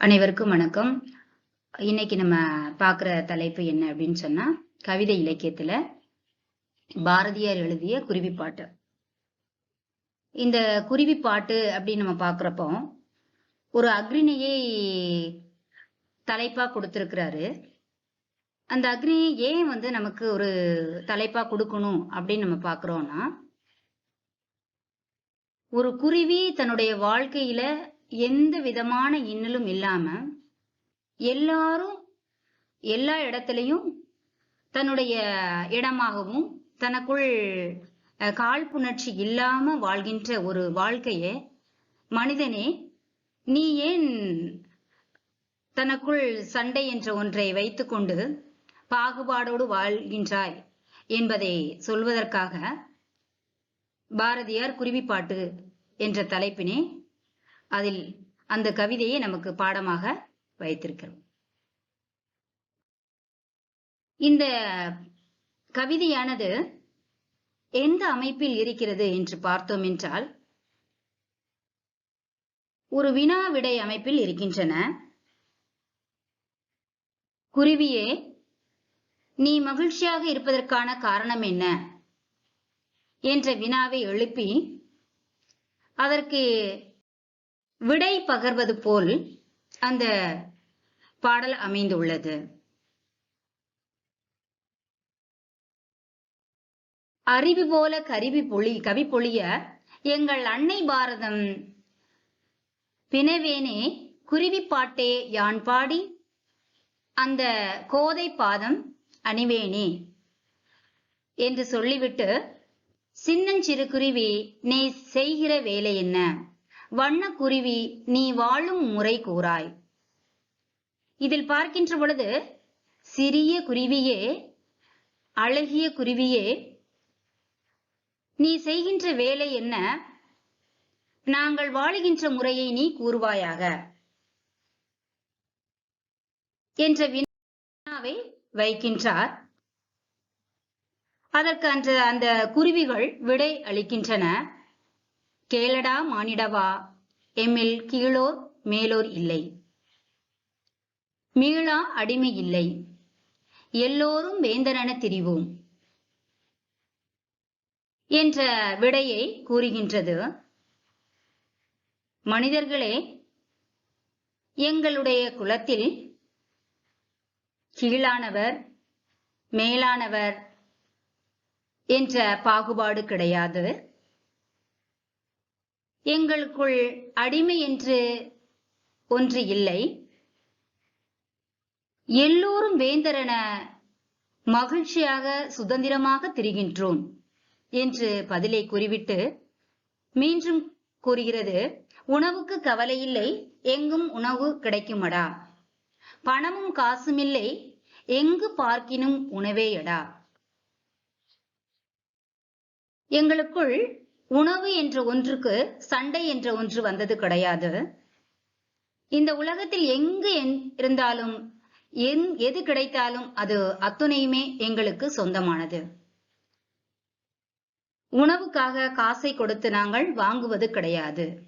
அனைவருக்கும் வணக்கம். இன்னைக்கு நம்ம பார்க்குற தலைப்பு என்ன அப்படின்னு சொன்னா கவிதை இலக்கியத்துல பாரதியார் எழுதிய குருவிப்பாட்டு. இந்த குருவிப்பாட்டு அப்படின்னு நம்ம பார்க்குறப்போ ஒரு அக்னியை தலைப்பா கொடுத்துருக்கிறாரு. அந்த அக்னி ஏன் வந்து நமக்கு ஒரு தலைப்பா கொடுக்கணும் அப்படின்னு நம்ம பார்க்குறோம்னா ஒரு குருவி தன்னுடைய வாழ்க்கையில எந்த விதமான இன்னலும் இல்லாம எல்லாரும் எல்லா இடத்துலையும் தன்னுடைய இடமாகவும் தனக்குள் காழ்ப்புணர்ச்சி இல்லாம வாழ்கின்ற ஒரு வாழ்க்கைய மனிதனே நீ ஏன் தனக்குள் சண்டை என்ற ஒன்றை வைத்துக்கொண்டு பாகுபாடோடு வாழ்கின்றாய் என்பதை சொல்வதற்காக பாரதியார் குருவிப்பாட்டு என்ற தலைப்பினை அதில் அந்த கவிதையை நமக்கு பாடமாக வைத்திருக்கிறோம். இந்த கவிதையானது எந்த அமைப்பில் இருக்கிறது என்று பார்த்தோம் என்றால் ஒரு வினா விடை அமைப்பில் இருக்கின்றன. குருவியே நீ மகிழ்ச்சியாக இருப்பதற்கான காரணம் என்ன? என்ற வினாவை எழுப்பி அதற்கு விடை பகர்வது போல் அந்த பாடல் அமைந்துள்ளது. அறிவு போல கருவி பொழி கவி பொழிய எங்கள் அன்னை பாரதம். பிணவேனே குருவி பாட்டே யான் பாடி? அந்த கோதை பாதம் அணிவேனே? என்று சொல்லிவிட்டு சின்னஞ்சிறு குருவி நீ செய்கிற வேலை என்ன? வண்ணக்குருவி நீ வாழும் முறை கூறாய். இதில் பார்க்கின்ற பொழுது சிறிய குருவியே அழகிய குருவியே நீ செய்கின்ற வேலை என்ன? நாங்கள் வாழுகின்ற முறையை நீ கூறுவாயாக. என்ற வினாவை வைக்கின்றார். அதற்கு அந்த அந்த குருவிகள் விடை அளிக்கின்றன. கேளடா மானிடவா? எம்மில் கீழோர் மேலோர் இல்லை. மீளா அடிமை இல்லை. எல்லோரும் வேந்தரென திரிவோம். என்ற விடையை கூறுகின்றது. மனிதர்களே எங்களுடைய குலத்தில் கீழானவர் மேலானவர் என்ற பாகுபாடு கிடையாது. எங்களுக்குள் அடிமை என்று ஒன்று இல்லை. எல்லோரும் வேந்தரென மகிழ்ச்சியாக சுதந்திரமாக திரிகின்றோம் என்று பதிலை கூறிவிட்டு மீண்டும் கூறுகிறது உணவுக்கு கவலை இல்லை எங்கும் உணவு கிடைக்குமடா? பணமும் காசும் இல்லை எங்கு பார்க்கினும் உணவேயடா? எங்களுக்குள் உணவு என்ற ஒன்றுக்கு சண்டை என்ற ஒன்று வந்தது கிடையாது. இந்த உலகத்தில் எங்கு என்- இருந்தாலும் எது கிடைத்தாலும் அது அத்துணையுமே எங்களுக்கு சொந்தமானது. உணவுக்காக காசை கொடுத்து நாங்கள் வாங்குவது கிடையாது.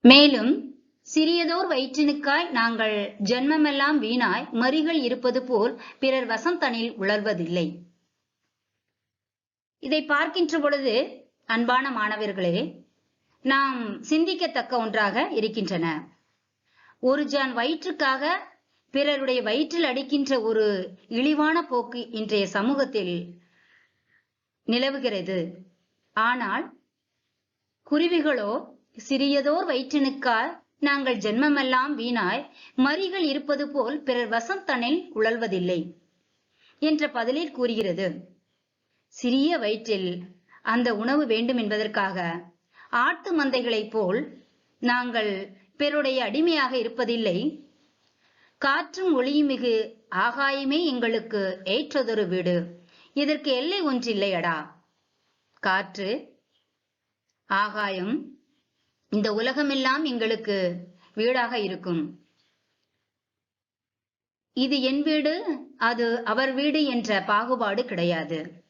மேலும் சிறியதோர் வயிற்றினுக்காய் நாங்கள் ஜென்மமெல்லாம் வீணாய் மறிகள் இருப்பது போல் பிறர் வசம் தனில் உழல்வதில்லை. இதை பார்க்கின்ற பொழுது அன்பான மாணவர்களே நாம் சிந்திக்கத்தக்க ஒன்றாக இருக்கின்றன. ஒரு ஜான் வயிற்றுக்காக பிறருடைய வயிற்றில் அடிக்கின்ற ஒரு இழிவான போக்கு இன்றைய சமூகத்தில் நிலவுகிறது. ஆனால் குருவிகளோ சிறியதோர் வயிற்றினுக்கால் நாங்கள் ஜென்மமெல்லாம் வீணாய் மறிகள் இருப்பது போல் பிறர் வசம் தன்னில் உழல்வதில்லை என்ற பதிலில் கூறுகிறது. சிறிய வயிற்றில் அந்த உணவு வேண்டும் என்பதற்காக ஆட்டு மந்தைகளைப் போல் நாங்கள் பிறருடைய அடிமையாக இருப்பதில்லை. காற்றும் ஒளியுமிகு ஆகாயமே எங்களுக்கு ஏற்றதொரு வீடு. இதற்கு எல்லை ஒன்றில்லையடா. காற்று ஆகாயம் இந்த உலகமெல்லாம் எங்களுக்கு வீடாக இருக்கும். இது என் வீடு அது அவர் வீடு என்ற பாகுபாடு கிடையாது.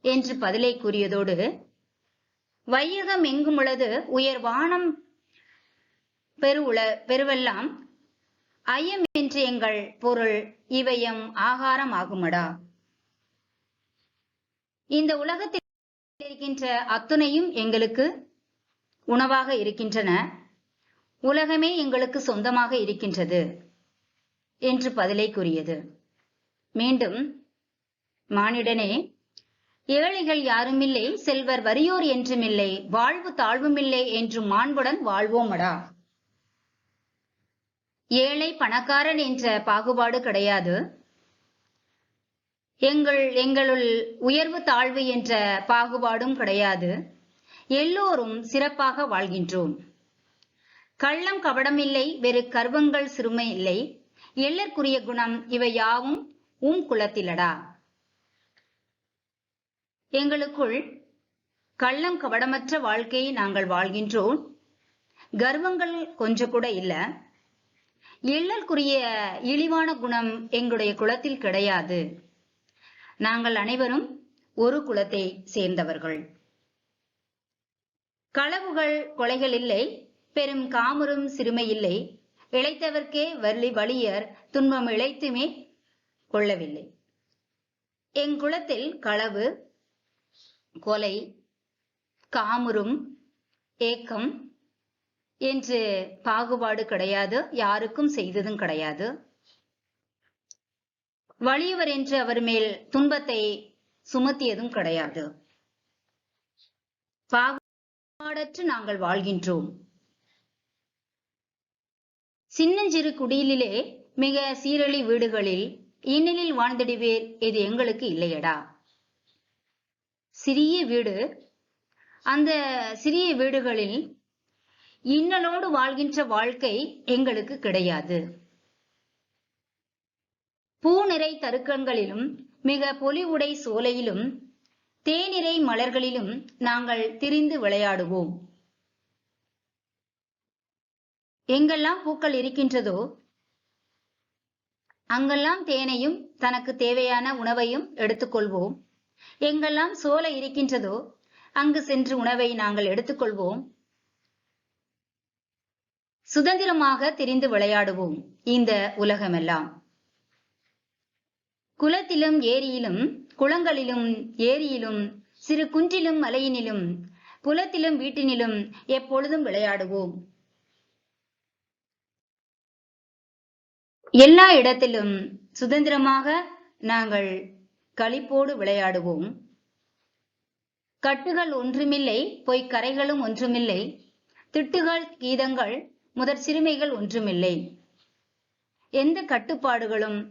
என்று பதிலை கூறியதோடு வையகம் எங்குமுளது உயர் வானம் பெருவுல பெருவெல்லாம் ஐயம் என்று எங்கள் பொருள் இவையம் ஆகாரம் ஆகுமடா இந்த உலகத்தில் இருக்கின்ற அத்துணையும் எங்களுக்கு உணவாக இருக்கின்றன. உலகமே எங்களுக்கு சொந்தமாக இருக்கின்றது என்று பதிலை கூறியது. மீண்டும் மானிடனே ஏழைகள் யாருமில்லை செல்வர் வறியோர் என்றுமில்லை வாழ்வு தாழ்வுமில்லை என்று மாண்புடன் வாழ்வோமடா. ஏழை பணக்காரன் என்ற பாகுபாடு கிடையாது. எங்கள் எங்களுள் உயர்வு தாழ்வு என்ற பாகுபாடும் கிடையாது. எல்லோரும் சிறப்பாக வாழ்கின்றோம். கள்ளம் கபடமில்லை வெறு கர்வங்கள் சிறுமை இல்லை. எல்லற்குரிய குணம் இவை யாவும் உம் குலத்திலடா. எங்களுக்குள் கள்ளம் கவடமற்ற வாழ்க்கையை நாங்கள் வாழ்கின்றோம். கர்வங்கள் கொஞ்சம் கூட இல்ல. எள்ளற்குரிய இழிவான குணம் எங்களுடைய குலத்தில் கிடையாது. நாங்கள் அனைவரும் ஒரு குலத்தை சேர்ந்தவர்கள். களவுகள் கொலைகள் இல்லை பெரும் காமரும் சிறுமை இல்லை. இழைத்தவர்க்கே வலி வலியர் துன்பம் இழைத்துமே கொள்ளவில்லை. எங்குலத்தில் களவு கொலை காமுறும் ஏக்கம் என்று பாகுபாடு கிடையாது யாருக்கும் செய்ததும் கிடையாது. வலியவர் என்று அவர் மேல் துன்பத்தை சுமத்தியதும் கிடையாது. பாகுபாடற்று நாங்கள் வாழ்கின்றோம். சின்னஞ்சிறு குடியிலே மிக சீரழி வீடுகளில் இன்னலில் வாழ்ந்திடுவேர் இது எங்களுக்கு இல்லையடா. சிறிய வீடு. அந்த சிறிய வீடுகளில் இன்னலோடு வாழ்கின்ற வாழ்க்கை எங்களுக்கு கிடையாது. பூநிறை தருக்கங்களிலும் மிக பொலிவுடை சோலையிலும் தேனிறை மலர்களிலும் நாங்கள் திரிந்து விளையாடுவோம். எங்கெல்லாம் பூக்கள் இருக்கின்றதோ அங்கெல்லாம் தேனையும் தனக்கு தேவையான உணவையும் எடுத்துக்கொள்வோம். எங்கெல்லாம் சோலை இருக்கின்றதோ அங்கு சென்று உணவை நாங்கள் எடுத்துக்கொள்வோம். சுதந்திரமாக திரிந்து விளையாடுவோம் இந்த உலகமெல்லாம். குளத்திலும் ஏரியிலும் குளங்களிலும் ஏரியிலும் சிறு குன்றிலும் மலையினிலும் புலத்திலும் வீட்டினிலும் எப்பொழுதும் விளையாடுவோம். எல்லா இடத்திலும் சுதந்திரமாக நாங்கள் களிப்போடு விளையாடுவோம். கட்டுகள் ஒன்றுமில்லை பொய் கரைகளும் ஒன்றுமில்லை. திட்டுகள் கீதங்கள் முதற் சிறுமைகள் ஒன்றுமில்லை. எந்த கட்டுப்பாடுகளும்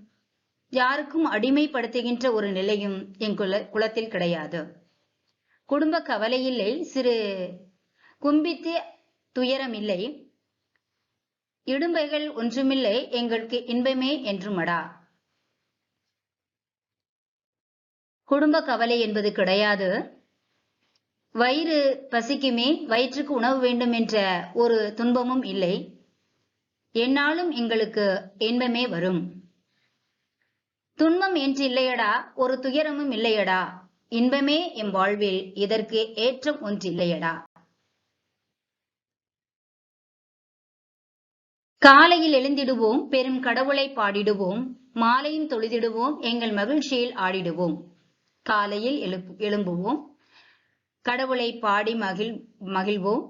யாருக்கும் அடிமைப்படுத்துகின்ற ஒரு நிலையும் என் குல குலத்தில் கிடையாது. குடும்ப கவலையில்லை சிறு கும்பித்து துயரமில்லை. இடும்பைகள் ஒன்றுமில்லை எங்களுக்கு இன்பமே என்றுமடா. குடும்ப கவலை என்பது கிடையாது. வயிறு பசிக்குமே வயிற்றுக்கு உணவு வேண்டும் என்ற ஒரு துன்பமும் இல்லை. என்னாலும் எங்களுக்கு இன்பமே வரும். துன்பம் என்று இல்லையடா ஒரு துயரமும் இல்லையடா. இன்பமே எம் வாழ்வில் இதற்கு ஏற்றம் ஒன்றில்லையடா. காலையில் எழுந்திடுவோம் பெரும் கடவுளை பாடிடுவோம் மாலையும் தொழுதிடுவோம் எங்கள் மகிழ்ச்சியில் ஆடிடுவோம். காலையில் எழுப்பு எழும்புவோம். கடவுளை பாடி மகிழ் மகிழ்வோம்.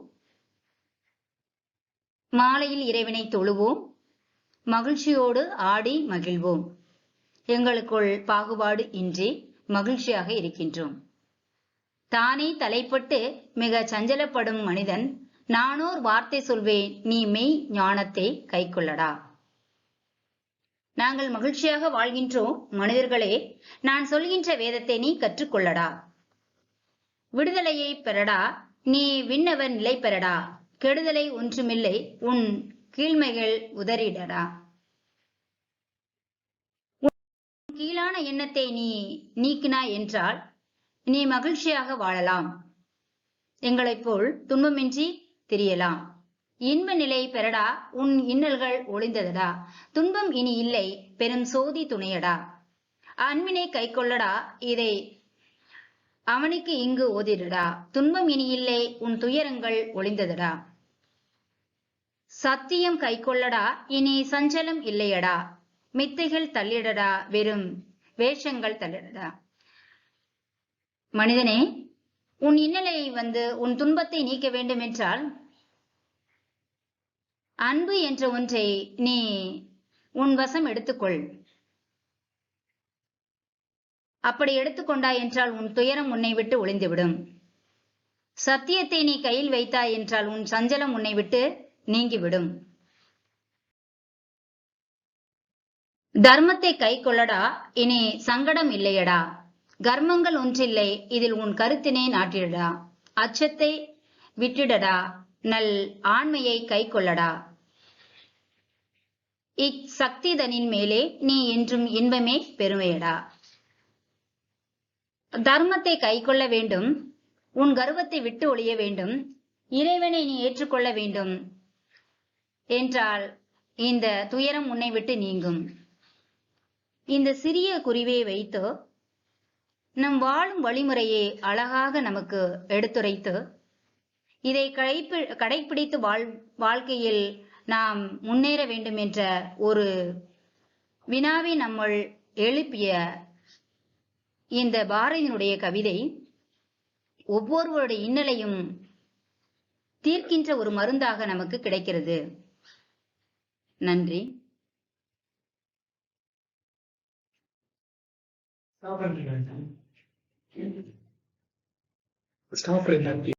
மாலையில் இறைவனை தொழுவோம். மகிழ்ச்சியோடு ஆடி மகிழ்வோம். எங்களுக்குள் பாகுபாடு இன்றி மகிழ்ச்சியாக இருக்கின்றோம். தானே தலைப்பட்டு மிக சஞ்சலப்படும் மனிதன் நானோர் வார்த்தை சொல்வேன் நீ மெய் ஞானத்தை கைக்கொள்ளடா. நாங்கள் மகிழ்ச்சியாக வாழ்கின்றோம் மனிதர்களே. நான் சொல்கின்ற வேதத்தை நீ கற்றுக்கொள்ளடா. விடுதலையை பெறடா. நீ விண்ணவர் நிலை பெறடா. கெடுதலை ஒன்றுமில்லை. உன் கீழ்மைகள் உதறிடடா. கீழான எண்ணத்தை நீ நீக்கினாய் என்றால் நீ மகிழ்ச்சியாக வாழலாம். எங்களைப் போல் துன்பமின்றி தெரியலாம். இன்ப நிலை பெறடா உன் இன்னல்கள் ஒளிந்ததடா. துன்பம் இனி இல்லை பெரும் சோதி துணையடா. அன்பினை கைக்கொள்ளடா இதை அவனுக்கு இங்கு ஓதிடடா. துன்பம் இனி இல்லை உன் துயரங்கள் ஒளிந்ததடா. சத்தியம் கைக்கொள்ளடா இனி சஞ்சலம் இல்லையடா. மித்தைகள் தள்ளிடடா வெறும் வேஷங்கள் தள்ளிடடா. மனிதனே உன் இன்னலை வந்து உன் துன்பத்தை நீக்க வேண்டும் என்றால் அன்பு என்ற ஒன்றை நீ உன் வசம் எடுத்துக்கொள். அப்படி எடுத்துக்கொண்டாய் என்றால் உன் துயரம் உன்னை விட்டு ஒளிந்துவிடும். சத்தியத்தை நீ கையில் வைத்தாய் என்றால் உன் சஞ்சலம் உன்னை விட்டு நீங்கிவிடும். தர்மத்தை கை கொள்ளடா இனி சங்கடம் இல்லையடா. கர்மங்கள் ஒன்றில்லை இதில் உன் கருத்தினை நாட்டிடடா. அச்சத்தை விட்டுடடா. நல் ஆண்மையை கை கொள்ளடா இச்சக்திதனின் மேலே நீ என்றும் இன்பமே பெருமையடா. தர்மத்தை கை கொள்ள வேண்டும். உன் கர்வத்தை விட்டு ஒழிய வேண்டும். இறைவனை நீ ஏற்றுக்கொள்ள வேண்டும். என்றால் இந்த துயரம் உன்னை விட்டு நீங்கும். இந்த சிறிய குறிவை வைத்து நம் வாழும் வழிமுறையை அழகாக நமக்கு எடுத்துரைத்து இதை கடைப்பி கடைப்பிடித்து வாழ் வாழ்க்கையில் நாம் முன்னேற வேண்டும் என்ற ஒரு வினாவை நம்மள் எழுப்பிய இந்த பாரதியினுடைய கவிதை ஒவ்வொருவருடைய இன்னலையும் தீர்க்கின்ற ஒரு மருந்தாக நமக்கு கிடைக்கிறது நன்றி Stop. Stop it.